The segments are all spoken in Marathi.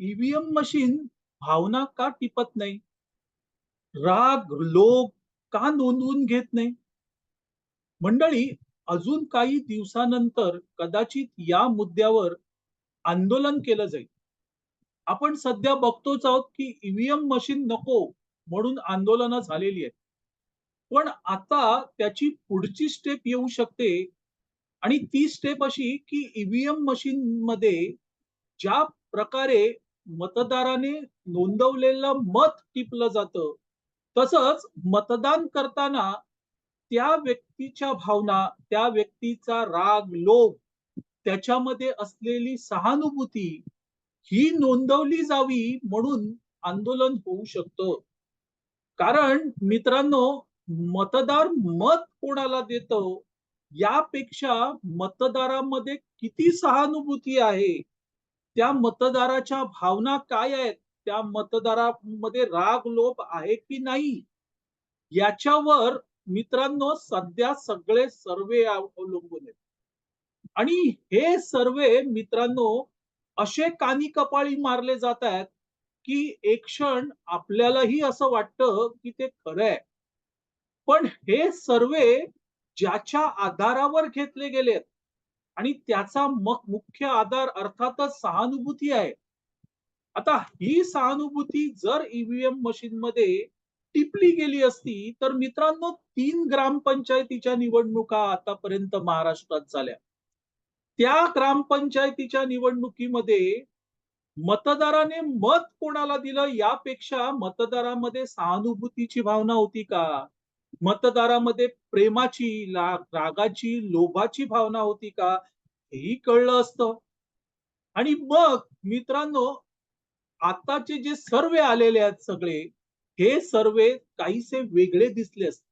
ईव्हीएम मशीन भावना का टिपत नाही? राग लोभ का नोंदवून घेत नाही? मंडळी अजून काही दिवसानंतर कदाचित या मुद्द्यावर आंदोलन केलं जाईल. आपण सध्या बघतोच आहोत की ईव्हीएम मशीन नको म्हणून आंदोलनं झालेली आहेत. पण आता त्याची पुढची स्टेप येऊ शकते आणि ती स्टेप अशी की ईव्हीएम मशीन मध्ये ज्या प्रकारे मतदाराने नोंदवलेलं मत टिपलं जातं. तसंच मतदान करताना त्या व्यक्तीच्या भावना त्या व्यक्तीचा राग लोभ त्याच्यामध्ये असलेली सहानुभूती ही नोंदवली जावी म्हणून आंदोलन होऊ शकतं. कारण मित्रांनो मतदार मत कोणाला देतो? यापेक्षा मतदारामध्ये किती सहानुभूती आहे? त्या मतदाराच्या भावना काय आहेत? त्या मतदारामध्ये राग लोभ आहे की नाही? याच्यावर मित्रांनो सध्या सगळे सर्वे अवलंबून आहेत. आणि हे सर्वे मित्रांनो असे कानी कपाळी मारले जात आहेत की एक क्षण आपल्यालाही असं वाटतं की ते खरं आहे. पण हे सर्वे ज्याच्या आधारावर घेतले गेलेत आणि त्याचा मग मुख्य आधार अर्थातच सहानुभूती आहे. आता ही सहानुभूती जर ईव्हीएम मशीन मध्ये टिपली गेली असती तर मित्रांनो तीन ग्रामपंचायतीच्या निवडणुका आतापर्यंत महाराष्ट्रात झाल्या. त्या ग्रामपंचायतीच्या निवडणुकीमध्ये मतदाराने मत कोणाला दिलं यापेक्षा मतदारामध्ये सहानुभूतीची भावना होती का? मतदारामध्ये प्रेमाची रागाची लोभाची भावना होती का हेही कळलं असतं. आणि मग मित्रांनो आताचे जे सर्वे आलेले आहेत सगळे हे सर्वे काहीसे वेगळे दिसले असते.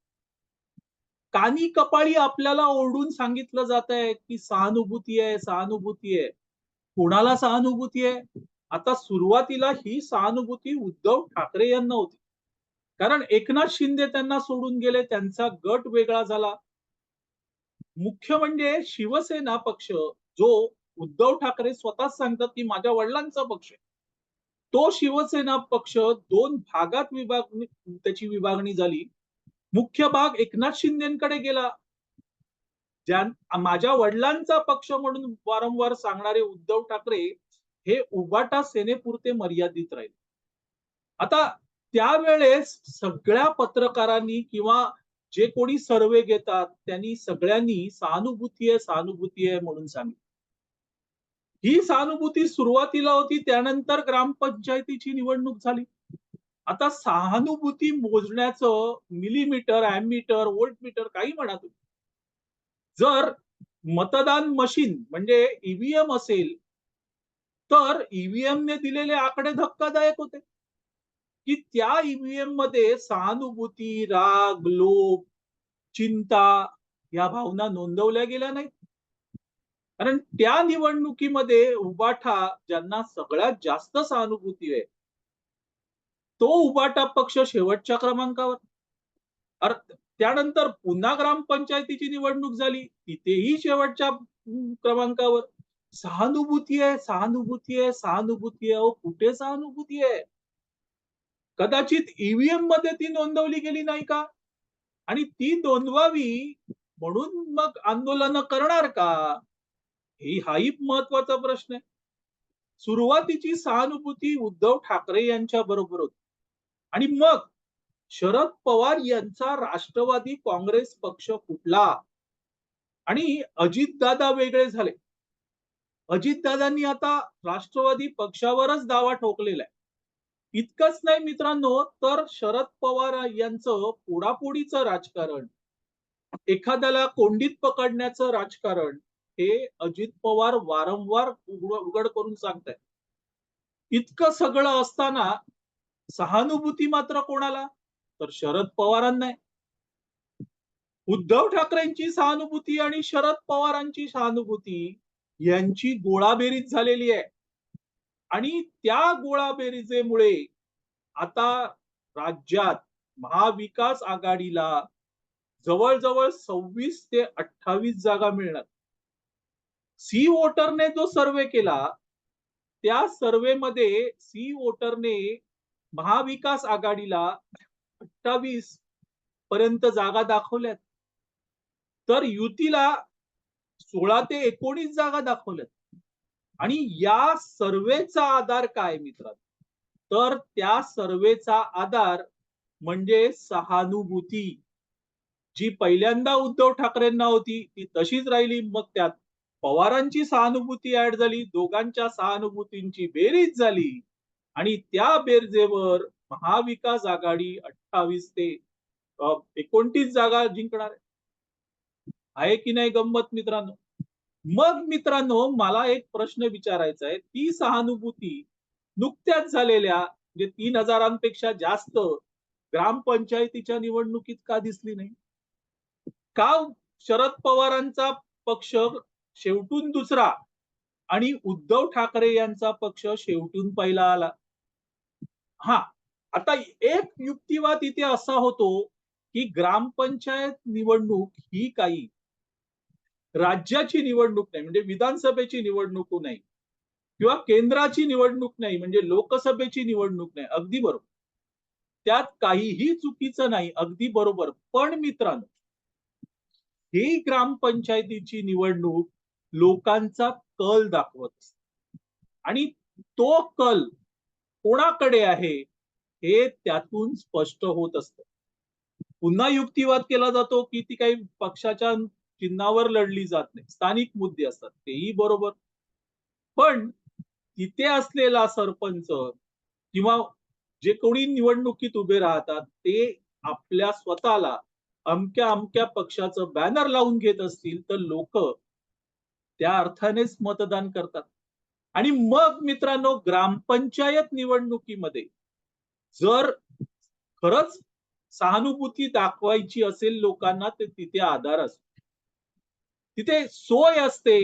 कानी कपाळी आपल्याला ओरडून सांगितलं जात आहे की सहानुभूती आहे सहानुभूती आहे. कोणाला सहानुभूती आहे? आता सुरुवातीला ही सहानुभूती उद्धव ठाकरे यांना होती. कारण एकनाथ शिंदे त्यांना सोडून गेले त्यांचा गट वेगळा झाला. मुख्य म्हणजे शिवसेना पक्ष जो उद्धव ठाकरे स्वतःच सांगतात की माझ्या वडिलांचा पक्ष आहे. तो शिवसेना पक्ष दोन भागात विभाग त्याची विभागणी झाली. मुख्य भाग एकनाथ शिंदेकडे गेला. ज्या माझ्या वडिलांचा पक्ष म्हणून वारंवार सांगणारे उद्धव ठाकरे हे उबाटा सेनेपुरते मर्यादित राहील. आता त्यावेळेस सगळ्या पत्रकारांनी किंवा जे कोणी सर्वे घेतात त्यांनी सगळ्यांनी सहानुभूती आहे सहानुभूती आहे म्हणून सांगितलं. ही सहानुभूती सुरुवातीला होती त्यानंतर ग्रामपंचायतीची निवडणूक झाली. आता सहानुभूती मोजण्याचं मिलीमीटर ॲमीटर वोल्ट मीटर काही म्हणा तुम्ही. जर मतदान मशीन म्हणजे ईव्हीएम असेल तर ईव्हीएम ने दिलेले आकडे धक्कादायक होते. की त्या ईव्हीएममध्ये सहानुभूती राग लोभ चिंता या भावना नोंदवल्या गेल्या नाहीत. कारण त्या निवडणुकीमध्ये उबाठा ज्यांना सगळ्यात जास्त सहानुभूती आहे तो उबाटा पक्ष शेवटच्या क्रमांकावर. त्यानंतर पुन्हा ग्रामपंचायतीची निवडणूक झाली तिथेही शेवटच्या क्रमांकावर. सहानुभूती आहे सहानुभूती आहे सहानुभूती आहे कुठे सहानुभूती आहे? कदाचित ईव्हीएममध्ये ती नोंदवली गेली नाही का? आणि ती नोंदवावी म्हणून मग आंदोलन करणार का? ही हाही महत्त्वाचा प्रश्न आहे. सुरुवातीची सहानुभूती उद्धव ठाकरे यांच्या बरोबर होती. आणि मग शरद पवार यांचा राष्ट्रवादी काँग्रेस पक्ष फुटला. आणि अजितदादा वेगळे झाले. अजितदादांनी आता राष्ट्रवादी पक्षावरच दावा ठोकलेला आहे. इतकंच नाही मित्रांनो तर शरद पवार यांचं पोडापोडीचं राजकारण एखाद्याला कोंडीत पकडण्याचं राजकारण हे अजित पवार वारंवार उघड करून सांगतायत. इतकं सगळं असताना सहानुभूती मात्र कोणाला? तर शरद पवारांना उद्धव ठाकरेंची सहानुभूती आणि शरद पवारांची सहानुभूती यांची गोळाबेरीज झालेली आहे. आणि त्या गोळाबेरीजेमुळे आता राज्यात महाविकास आघाडीला जवळजवळ सव्वीस ते अठ्ठावीस जागा मिळणार. सी वोटरने जो सर्वे केला त्या सर्वेमध्ये सी वोटरने महाविकास आघाडीला अठ्ठावीस पर्यंत जागा दाखवल्यात. तर युतीला सोळा ते एकोणीस जागा दाखवल्यात. आणि या सर्वेचा आधार काय मित्रांनो? तर त्या सर्वेचा आधार म्हणजे सहानुभूती. जी पहिल्यांदा उद्धव ठाकरेंना होती ती तशीच राहिली. मग त्यात पवारांची सहानुभूती ऍड झाली दोघांच्या सहानुभूतींची बेरीज झाली. आणि त्या बेरजेवर महाविकास आघाडी अठ्ठावीस ते एकोणतीस जागा जिंकणार आहे. आहे की नाही गंमत मित्रांनो? मग मित्रांनो मला एक प्रश्न विचारायचा आहे. ती सहानुभूती नुकत्याच झालेल्या म्हणजे तीन हजारांपेक्षा जास्त ग्रामपंचायतीच्या निवडणुकीत का दिसली नाही? का शरद पवारांचा पक्ष शेवटून दुसरा आणि उद्धव ठाकरे यांचा पक्ष शेवटून पहिला आला? हा आता एक युक्तिवाद इथे असा होतो की ग्रामपंचायत निवडणूक ही काही राज्याची निवडणूक नाही म्हणजे विधानसभेची निवडणूक नाही किंवा केंद्राची निवडणूक नाही म्हणजे लोकसभेची निवडणूक नाही अगदी बरोबर. त्यात काहीही चुकीचं नाही अगदी बरोबर. पण मित्रांनो ही ग्रामपंचायतीची निवडणूक लोकांचा कल दाखवत असते. आणि तो कल कोणाकडे आहे हे त्यातून स्पष्ट होत असत. पुन्हा युक्तिवाद केला जातो की ती काही पक्षाच्या चिन्हावर लढली जात नाही. स्थानिक मुद्दे असतात तेही बरोबर. पण तिथे असलेला सरपंच किंवा जे कोणी निवडणुकीत उभे राहतात ते आपल्या स्वतःला अमक्या अमक्या पक्षाचं बॅनर लावून घेत असतील तर लोक त्या अर्थानेच मतदान करतात. आणि मग मित्रांनो ग्रामपंचायत निवडणुकीमध्ये जर खरंच सहानुभूती दाखवायची असेल लोकांना ते तिथे आधार असतो. तिथे सोय असते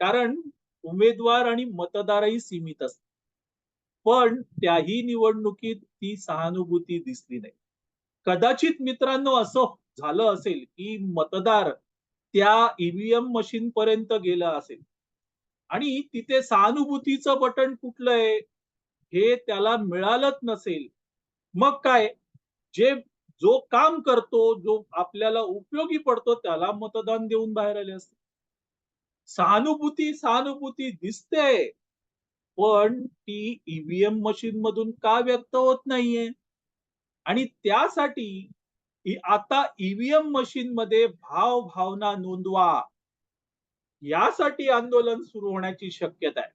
कारण उमेदवार आणि मतदारही सीमित असतात. पण त्याही निवडणुकीत ती सहानुभूती दिसली नाही. कदाचित मित्रांनो असं झालं असेल की मतदार त्या ईव्हीएम मशीन पर्यंत गेला असेल आणि तिथे सहानुभूतीचं बटन कुठलं आहे हे त्याला मिळालंच नसेल मग काय? जे जो काम करतो जो आपल्याला उपयोगी पडतो त्याला मतदान देऊन बाहेर आले असते. सहानुभूती सहानुभूती दिसते पण ती ईव्हीएम मशीन मधून का व्यक्त होत नाहीये? आणि त्यासाठी आता ईव्हीएम मशीन मध्ये भाव भावना नोंदवा. यासाठी आंदोलन सुरू होण्याची शक्यता आहे.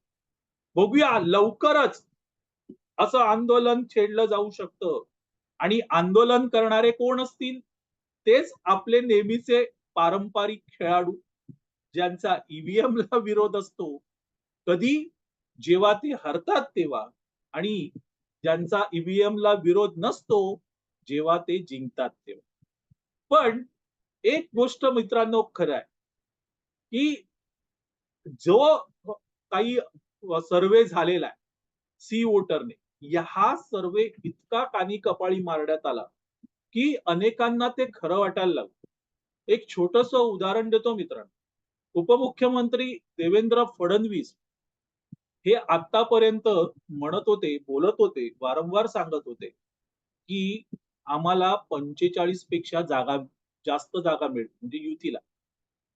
बघूया लवकरच असं आंदोलन छेडलं जाऊ शकतं. आणि आंदोलन करणारे कोण असतील? तेच आपले नेहमीचे पारंपरिक खेळाडू ज्यांचा ईव्हीएम ला विरोध असतो. कधी? जेव्हा ते हरतात तेव्हा. आणि ज्यांचा ईव्हीएम ला विरोध नसतो जेव्हा ते जिंकतात तेव्हा. पण एक गोष्ट मित्रांनो खरं आहे की जो काही सर्वे झालेला आहे सी वोटरने हा सर्वे इतका कानी कपाळी मारण्यात आला की अनेकांना ते खरं वाटायला लागलं. एक छोटस उदाहरण देतो मित्रांनो. उपमुख्यमंत्री देवेंद्र फडणवीस हे आतापर्यंत म्हणत होते बोलत होते वारंवार सांगत होते की आम्हाला पंचेचाळीसपेक्षा जागा जास्त जागा मिळेल म्हणजे युतीला.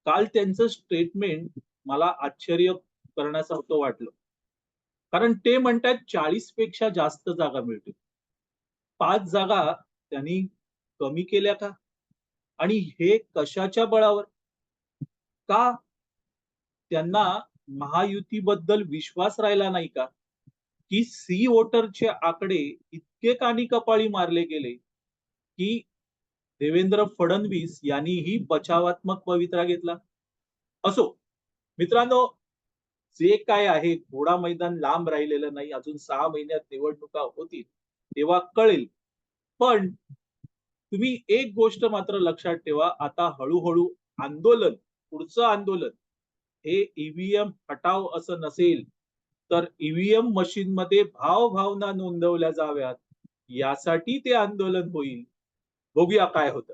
काल त्यांचं स्टेटमेंट मला आश्चर्य करण्यासारखं वाटलं. कारण ते म्हणतात चाळीसपेक्षा जास्त जागा मिळतील. पाच जागा त्यांनी कमी केल्या का? आणि हे कशाच्या बळावर? का त्यांना महायुतीबद्दल विश्वास राहिला नाही का? की सी वोटरचे आकडे इतके कानी कपाळी मारले गेले की देवेंद्र फडणवीस यांनीही बचावात्मक पवित्रा घेतला. असो मित्रांनो जे काय आहे घोडा मैदान लांब राहिलेलं नाही अजून सहा महिन्यात निवडणुका होतील तेव्हा कळेल. पण तुम्ही एक गोष्ट मात्र लक्षात ठेवा आता हळूहळू आंदोलन पुढचं आंदोलन हे ईव्हीएम हटाव असं नसेल तर ईव्हीएम मशीन मध्ये भाव भावना नोंदवल्या जाव्यात. यासाठी ते आंदोलन होईल. बघूया काय होतं.